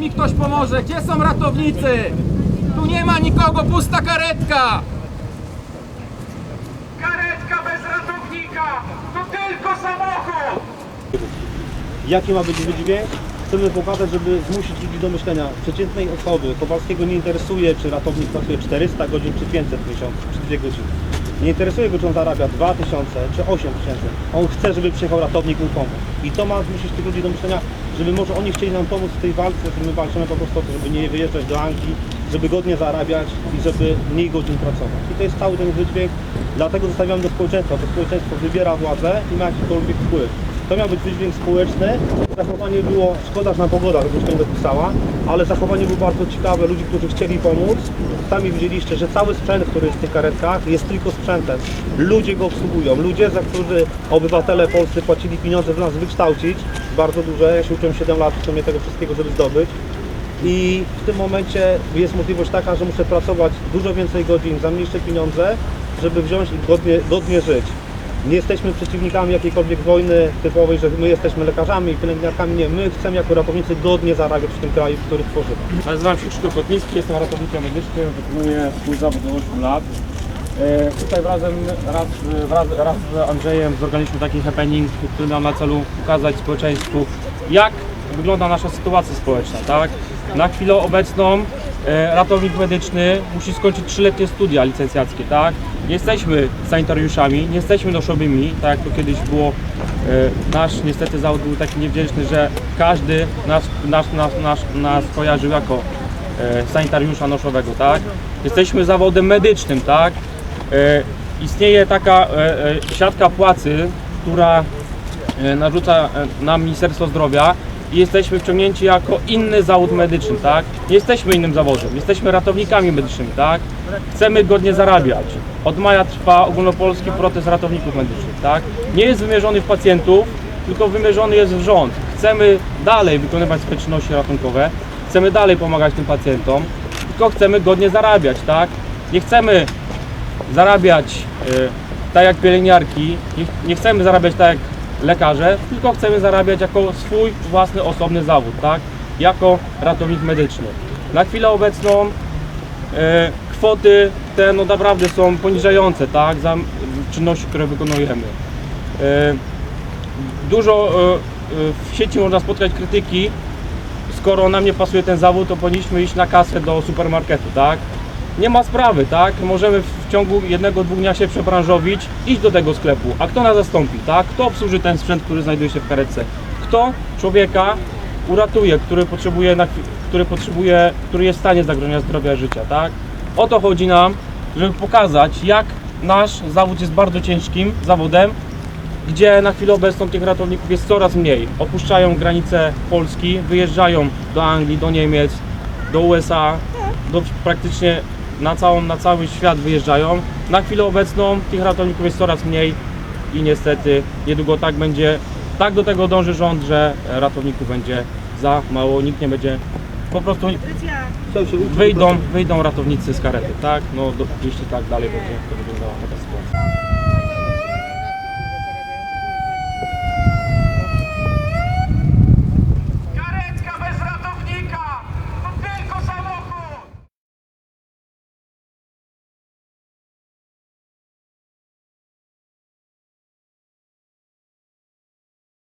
mi ktoś pomoże. Gdzie są ratownicy? Tu nie ma nikogo, pusta karetka. Karetka bez ratownika. To tylko samochód. Jaki ma być wydźwięk? Chcemy pokazać, żeby zmusić ludzi do myślenia. Przeciętnej osoby Kowalskiego nie interesuje, czy ratownik pracuje 400 godzin, czy 500 w miesiącu, czy 2 godziny. Nie interesuje go, czy on zarabia 2000 czy 8000. On chce, żeby przyjechał ratownik mu pomóc. I to ma zmusić tych ludzi do myślenia, żeby może oni chcieli nam pomóc w tej walce, że my walczymy po prostu o to, żeby nie wyjeżdżać do Anglii, żeby godnie zarabiać i żeby mniej godzin pracować. I to jest cały ten wydźwięk. Dlatego zostawiam do społeczeństwa. To społeczeństwo wybiera władzę i ma jakikolwiek wpływ. To miał być wydźwięk społeczny. Zachowanie było, szkoda, że na pogoda tego nie dopisała, ale zachowanie było bardzo ciekawe. Ludzi, którzy chcieli pomóc. Sami widzieliście, że cały sprzęt, który jest w tych karetkach, jest tylko sprzętem. Ludzie go obsługują. Ludzie, za którzy obywatele polscy płacili pieniądze, by nas wykształcić, bardzo duże. Ja się uczyłem 7 lat w sumie tego wszystkiego, żeby zdobyć. I w tym momencie jest możliwość taka, że muszę pracować dużo więcej godzin za mniejsze pieniądze, żeby wziąć i godnie, godnie żyć. Nie jesteśmy przeciwnikami jakiejkolwiek wojny typowej, że my jesteśmy lekarzami i pielęgniarkami. Nie, my chcemy jako ratownicy godnie zarabiać w tym kraju, który tworzymy. Nazywam się Krzysztof Kotnicki, jestem ratownikiem medycznym, wykonuję swój zawód od 8 lat. E, Tutaj razem, raz, raz z Andrzejem zorganizowaliśmy taki happening, który miał na celu pokazać społeczeństwu, jak wygląda nasza sytuacja społeczna, tak? Na chwilę obecną ratownik medyczny musi skończyć 3-letnie studia licencjackie, tak? Nie jesteśmy sanitariuszami, nie jesteśmy noszowymi, tak jak to kiedyś było. E, Nasz niestety zawód był taki niewdzięczny, że każdy nas, nas, nas, nas, nas kojarzył jako e, sanitariusza noszowego, tak? Jesteśmy zawodem medycznym, tak? E, Istnieje taka e, e, siatka płacy, która e, narzuca e, nam Ministerstwo Zdrowia i jesteśmy wciągnięci jako inny zawód medyczny, tak? Nie jesteśmy innym zawodem, jesteśmy ratownikami medycznymi, tak? Chcemy godnie zarabiać. Od maja trwa ogólnopolski protest ratowników medycznych, tak? Nie jest wymierzony w pacjentów, tylko wymierzony jest w rząd. Chcemy dalej wykonywać swoje czynności ratunkowe, chcemy dalej pomagać tym pacjentom, tylko chcemy godnie zarabiać, tak? Nie chcemy zarabiać y, tak jak pielęgniarki, nie, nie chcemy zarabiać tak jak lekarze, tylko chcemy zarabiać jako swój własny osobny zawód, tak? Jako ratownik medyczny. Na chwilę obecną y, kwoty te no naprawdę są poniżające, tak? Za czynności, które wykonujemy. Y, dużo y, y, w sieci można spotkać krytyki, skoro nam nie pasuje ten zawód, to powinniśmy iść na kasę do supermarketu, tak? Nie ma sprawy, tak? Możemy w ciągu jednego, dwóch dnia się przebranżowić, iść do tego sklepu. A kto nas zastąpi, tak? Kto obsłuży ten sprzęt, który znajduje się w karetce? Kto człowieka uratuje, który potrzebuje, który potrzebuje, który jest w stanie zagrożenia zdrowia życia, tak? O to chodzi nam, żeby pokazać, jak nasz zawód jest bardzo ciężkim zawodem, gdzie na chwilę obecną tych ratowników jest coraz mniej. Opuszczają granice Polski, wyjeżdżają do Anglii, do Niemiec, do USA, do praktycznie na, całą, na cały świat wyjeżdżają. Na chwilę obecną tych ratowników jest coraz mniej i niestety niedługo tak będzie, tak do tego dąży rząd, że ratowników będzie za mało, nikt nie będzie, po prostu wyjdą, wyjdą ratownicy z karety, tak? No do, jeśli tak dalej będzie to wyglądała taka sytuacja.